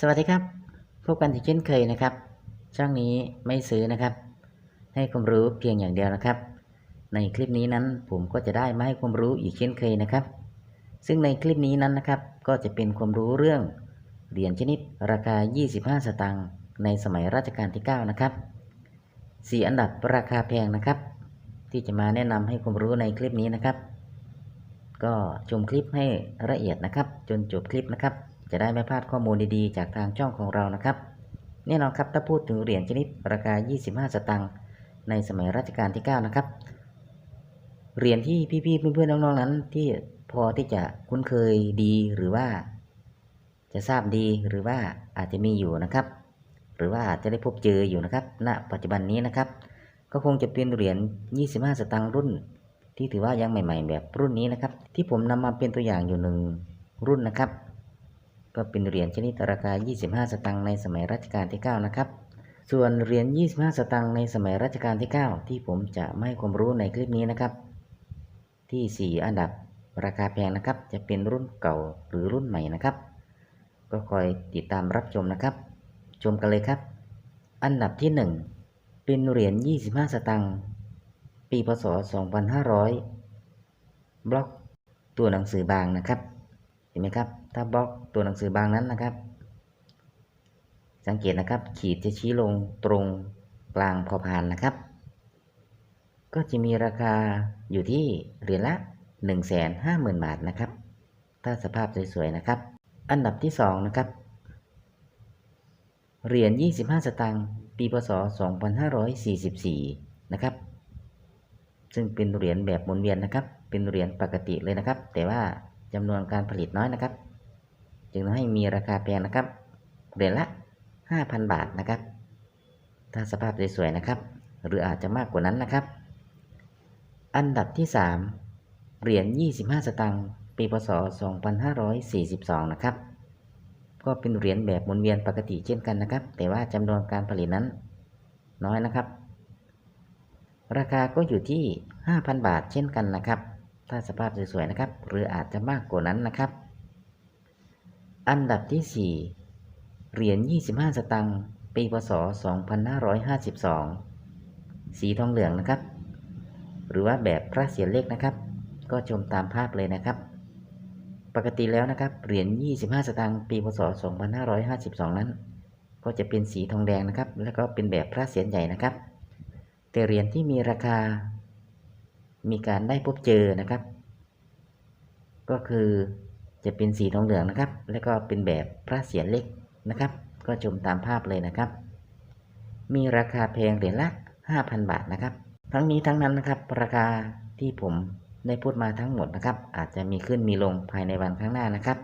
สวัสดีครับ พบกันอีกเช่นเคยนะครับ ช่องนี้ไม่ซื้อนะครับ ให้ความรู้เพียงอย่างเดียวนะครับ ในคลิปนี้นั้นผมก็จะได้มาให้ความรู้อีกเช่นเคยนะครับ ซึ่งในคลิปนี้นั้นนะครับ ก็จะเป็นความรู้เรื่องเหรียญชนิดราคา 25 สตางค์ในสมัยรัชกาลที่ 9 นะครับสี่อันดับราคาแพงนะครับ ที่จะมาแนะนำให้ความรู้ในคลิปนี้นะครับ ก็ชมคลิปให้ละเอียดนะครับ จนจบคลิปนะครับ จะได้ไม่พลาดข้อมูลดีๆ จากทางช่องของเรานะครับแน่นอนครับถ้าพูดถึงเหรียญชนิดราคา 25 สตางค์ในสมัยรัชกาลที่ 9 นะครับ เหรียญที่พี่ๆเพื่อนๆน้องๆนั้น ที่พอที่จะคุ้นเคยดีหรือว่า จะทราบดีหรือว่าอาจจะมีอยู่นะครับ หรือว่าอาจจะได้พบเจออยู่นะครับ ณ ปัจจุบันนี้นะครับ ก็คงจะเป็นเหรียญ 25 สตางค์รุ่น ที่ถือว่ายังใหม่ ๆ แบบรุ่นนี้นะครับ ที่ผมนำมาเป็นตัวอย่างอยู่หนึ่งรุ่นนะครับ ก็เป็นเหรียญชนิดราคา 25 สตางค์ในสมัยรัชกาลที่ 9 นะครับ ส่วนเหรียญ 25 สตางค์ในสมัยรัชกาลที่ 9 ที่ผมจะไม่ความรู้ในคลิปนี้นะครับ ที่ 4 อันดับราคาแพงนะครับ จะเป็นรุ่นเก่าหรือรุ่นใหม่นะครับ ก็คอยติดตามรับชมนะครับ ชมกันเลยครับ อันดับที่ 1 เป็นเหรียญ 25 สตางค์ปีพศ 2500 บล็อกตัวหนังสือบางนะครับ เห็นไหมครับ ถ้าบล็อกตัวหนังสือบางนั้นนะครับ สังเกตนะครับ ขีดจะชี้ลงตรงกลางพอพานนะครับ ก็จะมีราคาอยู่ที่เหรียญละ 150,000 บาทนะครับ ถ้าสภาพสวยๆนะครับ อันดับที่ 2 นะครับ เหรียญ 25 สตางค์ปีพศ 2544 นะครับ ซึ่งเป็นเหรียญแบบหมุนเวียนนะครับ เป็นเหรียญปกติเลยนะครับ แต่ว่าจำนวนการผลิตน้อยนะครับ จึงทำให้มีราคาแพงนะครับเหรียญละ 5,000 บาทนะครับ ถ้าสภาพสวยๆนะครับ หรืออาจจะมากกว่านั้นนะครับ อันดับที่ 3 เหรียญ 25 สตางค์ปีพศ 2542 นะครับ ก็เป็นเหรียญแบบหมุนเวียนปกติเช่นกันนะครับ แต่ว่าจำนวนการผลิตนั้นน้อยนะครับ ราคาก็อยู่ที่ 5,000 บาทเช่นกันนะครับ ถ้าสภาพสวยๆนะครับ หรืออาจจะมากกว่านั้นนะครับ อันดับที่ 4 เหรียญ 25 สตางค์ ปี พศ 2552 สีทองเหลืองนะครับ หรือว่าแบบพระเศียรเล็กนะครับ ก็ชมตามภาพเลยนะครับ ปกติแล้วนะครับ เหรียญ 25 สตางค์ ปี พศ 2552 นั้น ก็จะเป็นสีทองแดงนะครับ แล้วก็เป็นแบบพระเศียรใหญ่นะครับ แต่เหรียญที่มีราคา มีการได้พบเจอนะครับ ก็คือ จะเป็นสีทองเหลืองนะครับ แล้วก็เป็นแบบพระเศียรเล็กนะครับ ก็ชมตามภาพเลยนะครับ มีราคาแพงเหรียญละ 5,000 บาทนะครับ ทั้งนี้ทั้งนั้นนะครับ ราคาที่ผมได้พูดมาทั้งหมดนะครับ อาจจะมีขึ้นมีลงภายในวันข้างหน้านะครับ